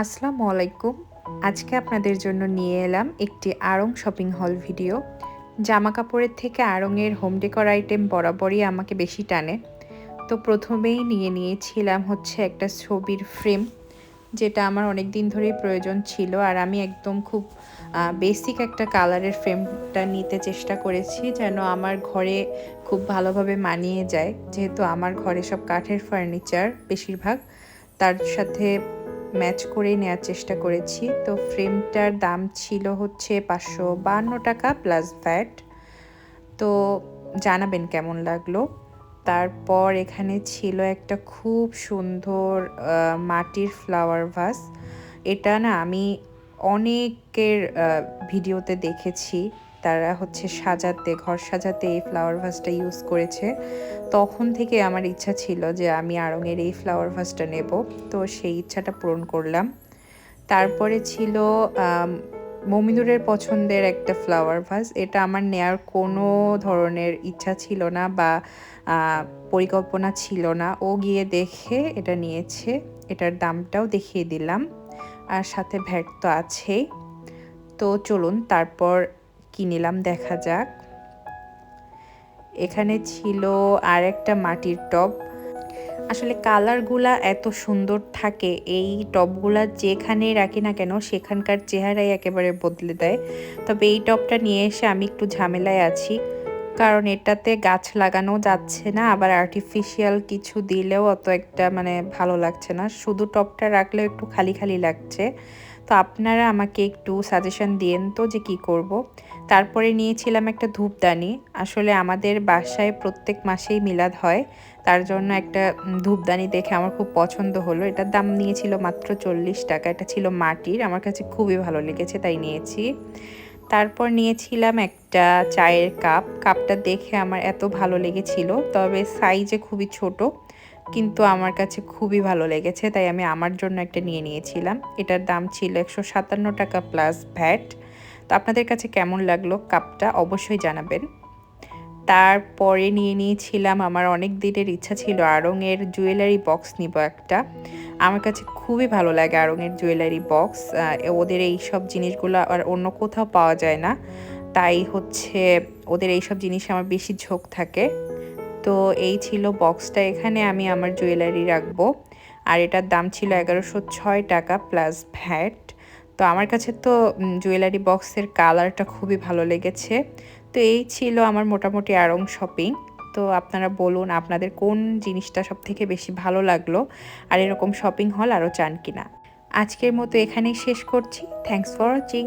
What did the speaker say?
আসসালামু আলাইকুম। আজকে আপনাদের জন্য নিয়ে এলাম একটি আড়ং শপিং হল ভিডিও। জামা কাপড়ের থেকে আড়ংয়ের হোম ডেকোর আইটেম বরাবরই আমাকে বেশি টানে। তো প্রথমেই নিয়ে নিয়েছিলাম হচ্ছে একটা ছবির ফ্রেম, যেটা আমার অনেক দিন ধরেই প্রয়োজন ছিল আর আমি একদম খুব বেসিক একটা কালারের ফ্রেমটা নিতে চেষ্টা করেছি যেন আমার ঘরে খুব ভালোভাবে মানিয়ে যায়। যেহেতু আমার ঘরে সব কাঠের ফার্নিচার বেশিরভাগ, তার সাথে ম্যাচ করেই নেওয়ার চেষ্টা করেছি। তো ফ্রেমটার দাম ছিল হচ্ছে পাঁচশো বান্ন টাকা প্লাস ভ্যাট তো জানাবেন কেমন লাগল। তারপর এখানে ছিল একটা খুব সুন্দর মাটির ফ্লাওয়ার ভাস এটা না আমি অনেকের ভিডিওতে দেখেছি। তারা হচ্ছে সাজাতে, ঘর সাজাতে এই ফ্লাওয়ার ভাসটা ইউজ করেছে। তখন থেকে আমার ইচ্ছা ছিল যে আমি আড়ঙের এই ফ্লাওয়ার ভাসটা নেব। তো সেই ইচ্ছাটা পূরণ করলাম। তারপরে ছিল মমিনুরের পছন্দের একটা ফ্লাওয়ার ভাস এটা আমার নেয়ার কোনো ধরনের ইচ্ছা ছিল না বা পরিকল্পনা ছিল না। ও গিয়ে দেখে এটা নিয়েছে। এটার দামটাও দেখিয়ে দিলাম। আর সাথে ভ্যাট তো আছেই। তো চলুন, তারপর কিনিলাম দেখা যাক। এখানে ছিল আর একটা মাটির টব। আসলে কালারগুলা এত সুন্দর থাকে, এই টবগুলা যেখানে রাখি না কেন সেখানকার চেহারাই একেবারে বদলে দেয়। তবে এই টবটা নিয়ে এসে আমি একটু ঝামেলায় আছি, কারণ এটাতে গাছ লাগানো যাচ্ছে না, আবার আর্টিফিশিয়াল কিছু দিলেও অত একটা মানে ভালো লাগছে না। শুধু টপটা রাখলেও একটু খালি খালি লাগছে। তো আপনারা আমাকে একটু সাজেশন দিয়েন তো যে কি করব। তারপরে নিয়েছিলাম একটা ধূপদানি। আসলে আমাদের বাসায় প্রত্যেক মাসেই মিলাদ হয়। তার জন্য একটা ধূপদানি দেখে আমার খুব পছন্দ হলো। এটার দাম নিয়েছিল মাত্র চল্লিশ টাকা। এটা ছিল মাটির। আমার কাছে খুবই ভালো লেগেছে, তাই নিয়েছি। তারপর নিয়েছিলাম একটা চায়ের কাপ। কাপটা দেখে আমার এত ভালো লেগেছিল। তবে সাইজে খুবই ছোট। কিন্তু আমার কাছে খুবই ভালো লেগেছে, তাই আমি আমার জন্য একটা নিয়ে নিয়েছিলাম। এটার দাম ছিল একশো সাতান্ন টাকা প্লাস ভ্যাট তো আপনাদের কাছে কেমন লাগল কাপটা অবশ্যই জানাবেন। তারপরে নিয়ে নিয়েছিলাম, আমার অনেক দিনের ইচ্ছা ছিল আড়ংয়ের জুয়েলারি বক্স নিব একটা। আমার কাছে খুবই ভালো লাগে আড়ংয়ের জুয়েলারি বক্স ওদের এই সব জিনিসগুলো আর অন্য কোথাও পাওয়া যায় না। তাই হচ্ছে ওদের এই সব জিনিসে আমার বেশি ঝোঁক থাকে। তো এই ছিল বক্সটা এখানে আমি আমার জুয়েলারি রাখব। আর এটার দাম ছিল এগারোশো ছয় টাকা প্লাস ভ্যাট তো আমার কাছে তো জুয়েলারি বক্সের কালারটা খুবই ভালো লেগেছে। তো এই ছিল আমার মোটামুটি আরং শপিং তো আপনারা বলুন আপনাদের কোন জিনিসটা সব থেকে বেশি ভালো লাগল? আর এরকম শপিং হল আরও চান কিনা? আজকের মতো এখানেই শেষ করছি। Thanks for watching